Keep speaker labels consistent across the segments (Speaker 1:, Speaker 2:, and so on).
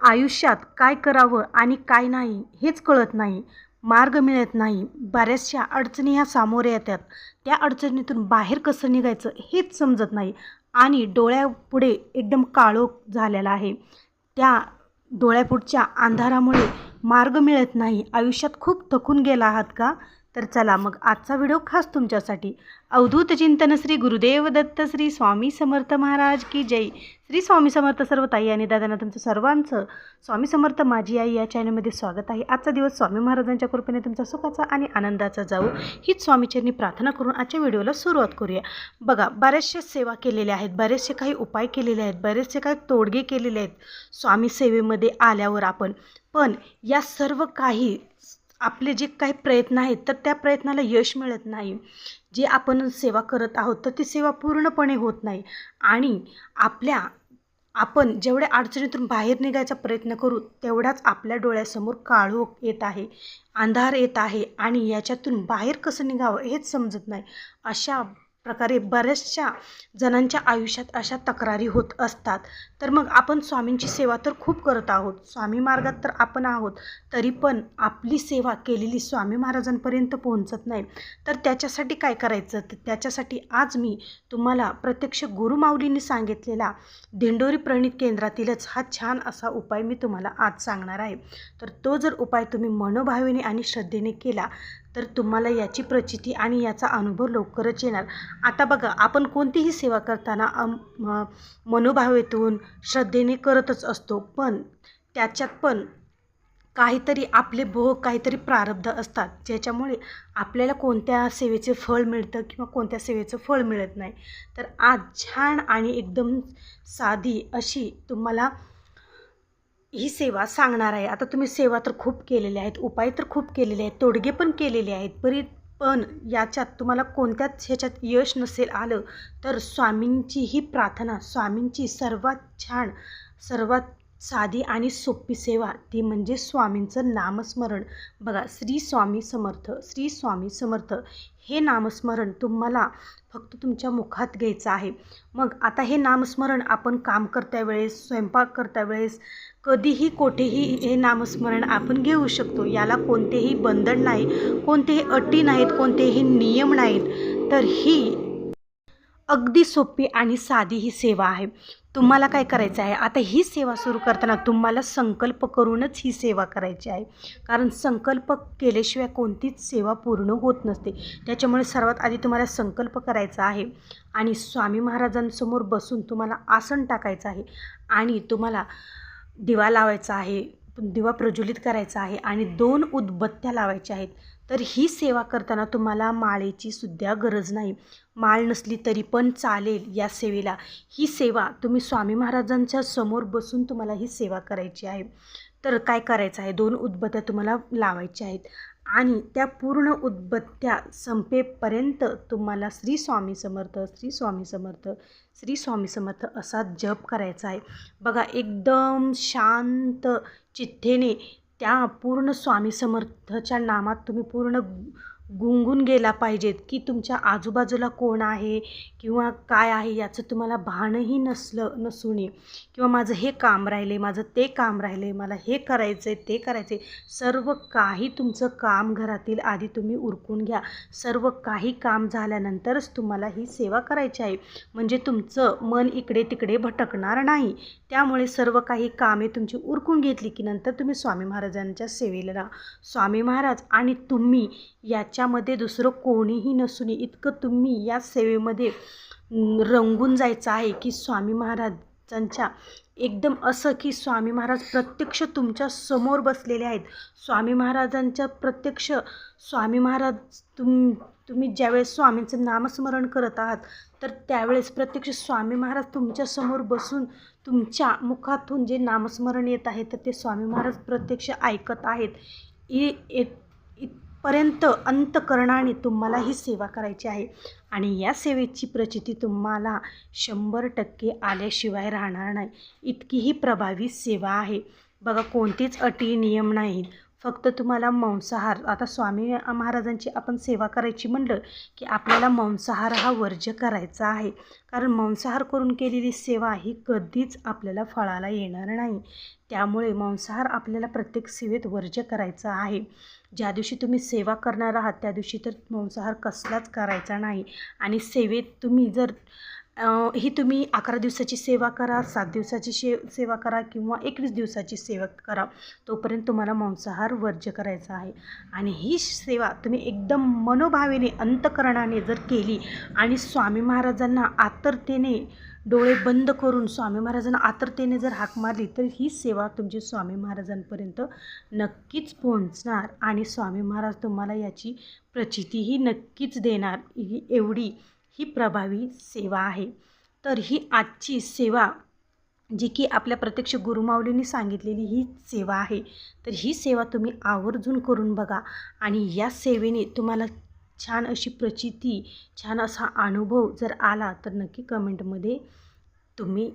Speaker 1: आयुष्यात काय करावं आणि काय नाही हेच कळत नाही. मार्ग मिळत नाही. बऱ्याचशा अडचणी ह्या सामोरे येतात. त्या अडचणीतून बाहेर कसं निघायचं हेच समजत नाही आणि डोळ्यापुढे एकदम काळोख झालेला आहे. त्या डोळ्यापुढच्या अंधारामुळे मार्ग मिळत नाही. आयुष्यात खूप थकून गेला आहात का? तर चला मग आजचा व्हिडिओ खास तुमच्यासाठी. अवधूत चिंतन श्री गुरुदेव दत्त श्री स्वामी समर्थ महाराज की जय. श्री स्वामी समर्थ सर्व ताई आणि दादांना तुमचं सर्वांचं स्वामी समर्थ माझी आई या चॅनलमध्ये स्वागत आहे. आजचा दिवस स्वामी महाराजांच्या कृपेने तुमचा सुखाचा आणि आनंदाचा जाऊ हीच स्वामीचरणी प्रार्थना करून आजच्या व्हिडिओला सुरुवात करूया. बघा बऱ्याचशा सेवा केलेल्या आहेत बरेचसे काही उपाय केलेले आहेत बरेचसे काही तोडगे केलेले आहेत स्वामी सेवेमध्ये आल्यावर आपण. पण या सर्व काही आपले जे काही प्रयत्न आहेत तर त्या प्रयत्नाला यश मिळत नाही. जे आपण सेवा करत आहोत तर ती सेवा पूर्णपणे होत नाही. आणि आपल्या आपण जेवढ्या अडचणीतून बाहेर निघायचा प्रयत्न करू तेवढाच आपल्या डोळ्यासमोर काळोख येत आहे अंधार येत आहे आणि याच्यातून बाहेर कसं निघावं हेच समजत नाही. अशा प्रकारे बऱ्याचशा जणांच्या आयुष्यात अशा तक्रारी होत असतात. तर मग आपण स्वामींची सेवा तर खूप करत आहोत. स्वामी मार्गात तर आपण आहोत. तरी पण आपली सेवा केलेली स्वामी महाराजांपर्यंत पोहोचत नाही. तर त्याच्यासाठी काय करायचं? तर त्याच्यासाठी आज मी तुम्हाला प्रत्यक्ष गुरुमाऊलींनी सांगितलेला दिंडोरी प्रणित केंद्रातीलच हा छान असा उपाय मी तुम्हाला आज सांगणार आहे. तर तो जर उपाय तुम्ही मनोभावेने आणि श्रद्धेने केला तर तुम्हाला याची प्रचिती आणि याचा अनुभव लवकरच येणार. आता बघा आपण कोणतीही सेवा करताना मनोभावेतून श्रद्धेने करतच असतो. पण त्याच्यात पण काहीतरी आपले भोग काहीतरी प्रारब्ध असतात ज्याच्यामुळे आपल्याला कोणत्या सेवेचे फळ मिळतं किंवा कोणत्या सेवेचं फळ मिळत नाही. तर आज छान आणि एकदम साधी अशी तुम्हाला ही सेवा सांगणार आहे. आता तुम्ही सेवा तर खूप केलेल्या आहेत उपाय तर खूप केलेले आहेत तोडगे पण केलेले आहेत. परी पण याच्यात तुम्हाला कोणत्याच ह्याच्यात यश नसेल आलं तर स्वामींची ही प्रार्थना स्वामींची सर्वात छान सर्वात साधी आणि सोपी सेवा ती म्हणजे स्वामींचं नामस्मरण. बघा श्री स्वामी समर्थ श्री स्वामी समर्थ हे नामस्मरण तुम्हाला फक्त तुमच्या मुखात घ्यायचं आहे. मग आता हे नामस्मरण आपण काम करत्या वेळेस स्वयंपाक करत्या वेळेस कधीही कोठेही हे नामस्मरण आपण घेऊ शकतो. याला कोणतेही बंधन नाही कोणतेही अटी नाहीत कोणतेही नियम नाहीत. तर ही अगदी सोपी आणि साधी ही सेवा आहे. तुम्हाला काय करायचं आहे? आता ही सेवा सुरू करताना तुम्हाला संकल्प करूनच ही सेवा करायची आहे. कारण संकल्प केल्याशिवाय कोणतीच सेवा पूर्ण होत नसते. त्याच्यामुळे सर्वात आधी तुम्हाला संकल्प करायचा आहे आणि स्वामी महाराजांसमोर बसून तुम्हाला आसन टाकायचं आहे आणि तुम्हाला दिवा लावायचा आहे. दिवा प्रज्वलित करायचा आहे आणि दोन उदबत्त्या लावायच्या आहेत. तर ही सेवा करताना तुम्हाला माळेची सुद्धा गरज नाही. माळ नसली तरी पण चालेल या सेवेला. ही सेवा तुम्ही स्वामी महाराजांच्या समोर बसून तुम्हाला ही सेवा करायची आहे. तर काय करायचं आहे? दोन उदबत्त्या तुम्हाला लावायच्या आहेत. आणि त्या पूर्ण उदबत्त्या संपेपर्यंत तुम्हाला श्री स्वामी समर्थ श्री स्वामी समर्थ श्री स्वामी समर्थ असा जप करायचा आहे. बघा एकदम शांत चिठ्ठेने त्या पूर्ण स्वामी समर्थच्या नामात तुम्ही पूर्ण गुंगून गेला पाहिजेत की तुमच्या आजूबाजूला कोण आहे किंवा काय आहे याचं तुम्हाला भानही नसलं नसू किंवा माझं हे काम राहिले माझं ते काम राहिले मला हे करायचं आहे ते करायचं आहे सर्व काही तुमचं काम घरातील आधी तुम्ही उरकून घ्या. सर्व काही काम झाल्यानंतरच तुम्हाला ही सेवा करायची आहे. म्हणजे तुमचं मन इकडे तिकडे भटकणार नाही. त्यामुळे सर्व काही कामे तुमची उरकून घेतली की नंतर तुम्ही स्वामी महाराजांच्या सेवेला स्वामी महाराज आणि तुम्ही याच्यामध्ये दुसरं कोणीही नसून इतकं तुम्ही या सेवेमध्ये रंगून जायचं आहे की स्वामी महाराजांच्या एकदम असं की स्वामी महाराज प्रत्यक्ष तुमच्यासमोर बसलेले आहेत. स्वामी महाराजांच्या प्रत्यक्ष स्वामी महाराज तुम तुम्ही ज्यावेळेस स्वामींचं नामस्मरण करत आहात तर त्यावेळेस प्रत्यक्ष स्वामी महाराज तुमच्यासमोर बसून तुमच्या मुखातून जे नामस्मरण येत आहे तर ते स्वामी महाराज प्रत्यक्ष ऐकत आहेत. इ पर्यंत अंतकरणाने तुम्हाला ही सेवा करायची आहे. आणि या सेवेची प्रचिती तुम्हाला शंभर टक्के आल्याशिवाय राहणार नाही. इतकी ही प्रभावी सेवा आहे. बघा कोणतीच अटी नियम नाहीत. फक्त तुम्हाला मांसाहार आता स्वामी महाराजांची आपण सेवा करायची म्हणलं की आपल्याला मांसाहार हा वर्ज्य करायचा आहे. कारण मांसाहार करून केलेली सेवा ही कधीच आपल्याला फळाला येणार नाही. त्यामुळे मांसाहार आपल्याला प्रत्येक सेवेत वर्ज्य करायचा आहे. ज्या दिवशी तुम्ही सेवा करणार आहात त्या दिवशी तर मांसाहार कसलाच करायचा नाही. आणि सेवेत तुम्ही जर ही तुम्ही अकरा दिवसाची सेवा करा सात दिवसाची शे सेवा करा किंवा एकवीस दिवसाची सेवा करा तोपर्यंत तुम्हाला मांसाहार वर्ज्य करायचा आहे. आणि ही सेवा तुम्ही एकदम मनोभावेने अंतकरणाने जर केली आणि स्वामी महाराजांना आतरतेने डोळे बंद करून स्वामी महाराजांना आतरतेने जर हाक मारली तर ही सेवा तुमची स्वामी महाराजांपर्यंत नक्कीच पोहोचणार आणि स्वामी महाराज तुम्हाला याची प्रचितीही नक्कीच देणार. ही एवढी ही प्रभावी सेवा आहे. तर ही आजची सेवा जी की आपल्या प्रत्यक्ष गुरुमाऊलींनी सांगितलेली ही सेवा आहे. तर ही सेवा तुम्ही आवर्जून करून बघा आणि या सेवेने तुम्हाला छान अशी प्रचिती छान असा अनुभव जर आला तर नक्की कमेंटमध्ये तुम्ही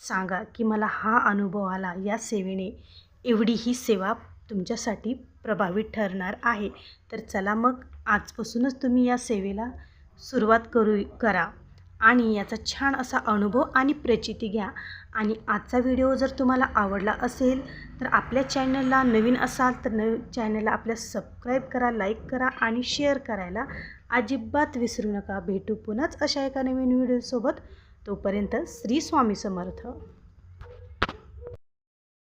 Speaker 1: सांगा की मला हा अनुभव आला. या सेवेने एवढी ही सेवा तुमच्यासाठी प्रभावी ठरणार आहे. तर चला मग आजपासूनच तुम्ही या सेवेला सुरुवात करू करा. आणि याचा छान असा अनुभव आणि प्रचिती घ्या. आणि आजचा व्हिडिओ जर तुम्हाला आवडला असेल तर आपल्या चॅनलला नवीन असाल तर नवीन चॅनलला आपल्या सबस्क्राईब करा लाईक करा आणि शेअर करायला अजिबात विसरू नका. भेटू पुन्हाच अशा एका नवीन व्हिडिओसोबत. तोपर्यंत श्री स्वामी समर्थ.